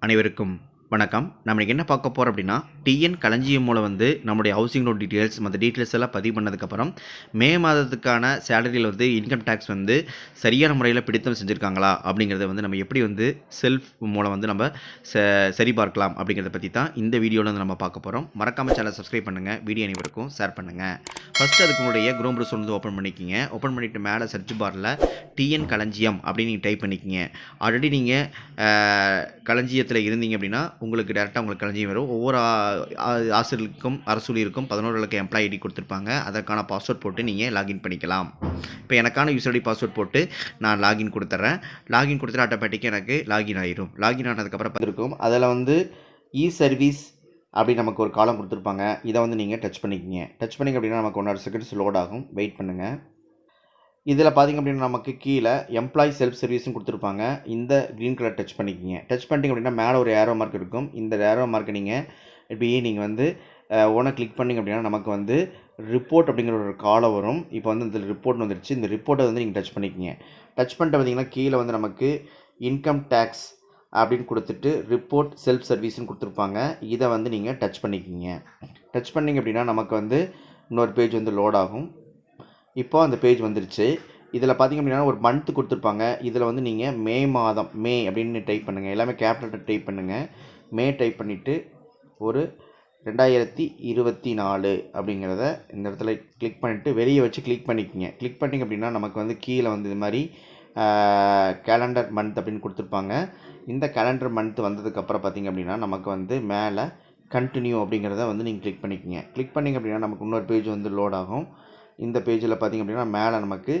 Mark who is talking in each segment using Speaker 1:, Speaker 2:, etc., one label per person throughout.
Speaker 1: அனைவருக்கும் வணக்கம். நம்ம என்ன பார்க்க போகிறோம் அப்படின்னா டிஎன் களஞ்சியம் மூலம் வந்து நம்முடைய ஹவுசிங் லோன் டீட்டெயில்ஸ் மற்ற டீட்டெயில்ஸ் எல்லாம் பதிவு பண்ணதுக்கப்புறம் மே மாதத்துக்கான சேலரியில் வந்து இன்கம் டேக்ஸ் வந்து சரியான முறையில் பிடித்தம் செஞ்சுருக்காங்களா அப்படிங்கிறத வந்து நம்ம எப்படி வந்து செல்ஃப் மூலம் வந்து நம்ம ச சரி பார்க்கலாம் அப்படிங்கிறத பற்றி தான் இந்த வீடியோவில் வந்து நம்ம பார்க்க போகிறோம் மறக்காமல் சேனல் சப்ஸ்கிரைப் பண்ணுங்கள் வீடியோ அனைவருக்கும் ஷேர் பண்ணுங்கள் ஃபஸ்ட்டு அதுக்கு உங்களுடைய குரோம் ப்ரௌசர் வந்து ஓப்பன் பண்ணிக்கிங்க. ஓப்பன் பண்ணிவிட்டு மேலே சர்ச் பாரில் டிஎன் களஞ்சியம் அப்படின்னு நீங்கள் டைப் பண்ணிக்கிங்க. ஆல்ரெடி நீங்கள் களஞ்சியத்தில் இருந்தீங்க அப்படின்னா உங்களுக்கு டேரெக்டாக உங்களுக்கு களஞ்சியம் வரும். ஒவ்வொரு ஆசிரியருக்கும் ஆ- பதினோரு இலக்க எம்ப்ளாய் ஐடி கொடுத்துருப்பாங்க. அதற்கான பாஸ்வேர்ட் போட்டு நீங்கள் லாகின் பண்ணிக்கலாம். இப்போ எனக்கான யூசர் ஐடி பாஸ்வேர்ட் போட்டு நான் லாகின் கொடுத்துட்றேன் லாகின் கொடுத்துட்டு ஆட்டோமேட்டிக்காக எனக்கு லாகின் ஆகிரும் லாகின் ஆனதுக்கப்புறம் இருக்கும். அதில் வந்து இ சர்வீஸ் அப்படி நமக்கு ஒரு காலம் கொடுத்துருப்பாங்க. இதை வந்து நீங்கள் டச் பண்ணிக்கிங்க. டச் பண்ணிங்க அப்படின்னா நமக்கு ஒன் ஹவர் செகண்ட்ஸ் லோட் ஆகும். வெயிட் பண்ணுங்கள் இதில் பார்த்தீங்க அப்படின்னா நமக்கு கீழே எம்ப்ளாயி செல்ஃப் சர்வீஸும் கொடுத்துருப்பாங்க. இந்த க்ரீன் கலர் டச் பண்ணிக்கிங்க. டச் பண்ணிட்டீங்க அப்படின்னா மேலே ஒரு ஏரோ மார்க் இருக்கும். இந்த ஏரோ மார்க்கை நீங்கள் இப்படி நீங்கள் வந்து ஓனை கிளிக் பண்ணிங்க அப்படின்னா நமக்கு வந்து ரிப்போர்ட் அப்படிங்கிற ஒரு காலை வரும். இப்போ வந்து இந்த ரிப்போர்ட் வந்துருச்சு. இந்த ரிப்போர்ட்டை வந்து நீங்கள் டச் பண்ணிக்கிங்க. டச் பண்ணிட்டு பார்த்தீங்கன்னா கீழே வந்து நமக்கு இன்கம் டேக்ஸ் அப்படின்னு கொடுத்துட்டு ரிப்போர்ட் செல்ஃப் சர்வீஸ்னு கொடுத்துருப்பாங்க. இதை வந்து நீங்கள் டச் பண்ணிக்கிங்க. டச் பண்ணிங்க அப்படின்னா நமக்கு வந்து இன்னொரு பேஜ் வந்து லோட் ஆகும். இப்போது அந்த பேஜ் வந்துருச்சு. இதில் பார்த்தீங்க அப்படின்னா ஒரு மந்த்து கொடுத்துருப்பாங்க. இதில் வந்து நீங்கள் மே மாதம் மே அப்படின்னு டைப் பண்ணுங்கள் எல்லாமே கேபிட்டல் டைப் பண்ணுங்கள் மே டைப் பண்ணிவிட்டு ஒரு ரெண்டாயிரத்தி இருபத்தி நாலு அப்படிங்கிறத இந்த இடத்துல கிளிக் பண்ணிவிட்டு வெளியே வச்சு கிளிக் பண்ணிக்கோங்க. கிளிக் பண்ணிங்க அப்படின்னா நமக்கு வந்து கீழே வந்து இது மாதிரி கேலண்டர் மந்த் அப்படின்னு கொடுத்துருப்பாங்க. இந்த கேலண்டர் மந்த் வந்ததுக்கப்புறம் பார்த்தீங்க அப்படின்னா நமக்கு வந்து மேலே கண்டினியூ அப்படிங்கிறத வந்து நீங்கள் கிளிக் பண்ணிக்கோங்க. கிளிக் பண்ணிங்க அப்படின்னா நமக்கு இன்னொரு பேஜ் வந்து லோட் ஆகும். இந்த பேஜில் பார்த்தீங்க அப்படின்னா மேலே நமக்கு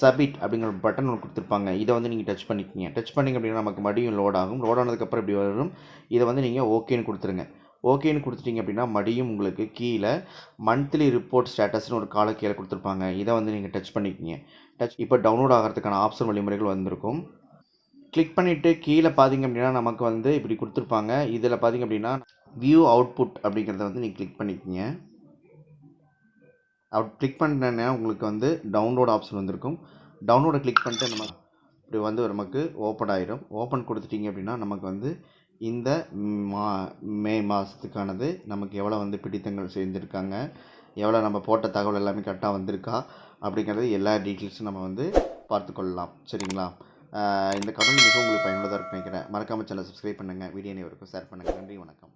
Speaker 1: சபிட் அப்படிங்கிற ஒரு பட்டன் ஒன்று கொடுத்துருப்பாங்க. இதை வந்து நீங்கள் டச் பண்ணிக்கிங்க. டச் பண்ணிங்க அப்படின்னா நமக்கு மடியும் லோட் ஆகும். லோட் ஆனதுக்கப்புறம் இப்படி வரும்? இதை வந்து நீங்கள் ஓகேன்னு கொடுத்துருங்க. ஓகேன்னு கொடுத்துட்டிங்க அப்படின்னா மடியும் உங்களுக்கு கீழே மந்த்லி ரிப்போர்ட் ஸ்டேட்டஸ்னு ஒரு கால கீழே கொடுத்துருப்பாங்க. இதை வந்து நீங்கள் டச் பண்ணிக்கிங்க. டச் இப்போ டவுன்லோட் ஆகிறதுக்கான ஆப்ஷன் வழிமுறைகள் வந்திருக்கும். கிளிக் பண்ணிவிட்டு கீழே பார்த்தீங்க அப்படின்னா நமக்கு வந்து இப்படி கொடுத்துருப்பாங்க. இதில் பார்த்தீங்க அப்படின்னா வியூ அவுட்புட் அப்படிங்கிறத வந்து நீங்கள் கிளிக் பண்ணிக்கிங்க. அப்படி கிளிக் பண்ணேன்னா உங்களுக்கு வந்து டவுன்லோட் ஆப்ஷன் வந்திருக்கும். டவுன்லோடை கிளிக் பண்ணிட்டு நம்ம இப்படி வந்து நமக்கு ஓப்பன் ஆகிடும் ஓப்பன் கொடுத்துட்டீங்க அப்படின்னா நமக்கு வந்து இந்த மா மே மாதத்துக்கானது நமக்கு எவ்வளோ வந்து பிடித்தங்கள் செஞ்சுருக்காங்க எவ்வளோ நம்ம போட்ட தகவல் எல்லாமே கரெக்டாக வந்திருக்கா அப்படிங்கிறது எல்லா டீட்டெயில்ஸும் நம்ம வந்து பார்த்துக்கொள்ளலாம். சரிங்களா? இந்த கடன் மிகவும் உங்களுக்கு பயனுள்ளதாக இருக்குன்னு நினைக்கிறேன். மறக்காமல் சேனல் சப்ஸ்கிரைப் பண்ணுங்கள் வீடியோ அனைவருக்கும் ஷேர் பண்ணுங்கள் நன்றி வணக்கம்.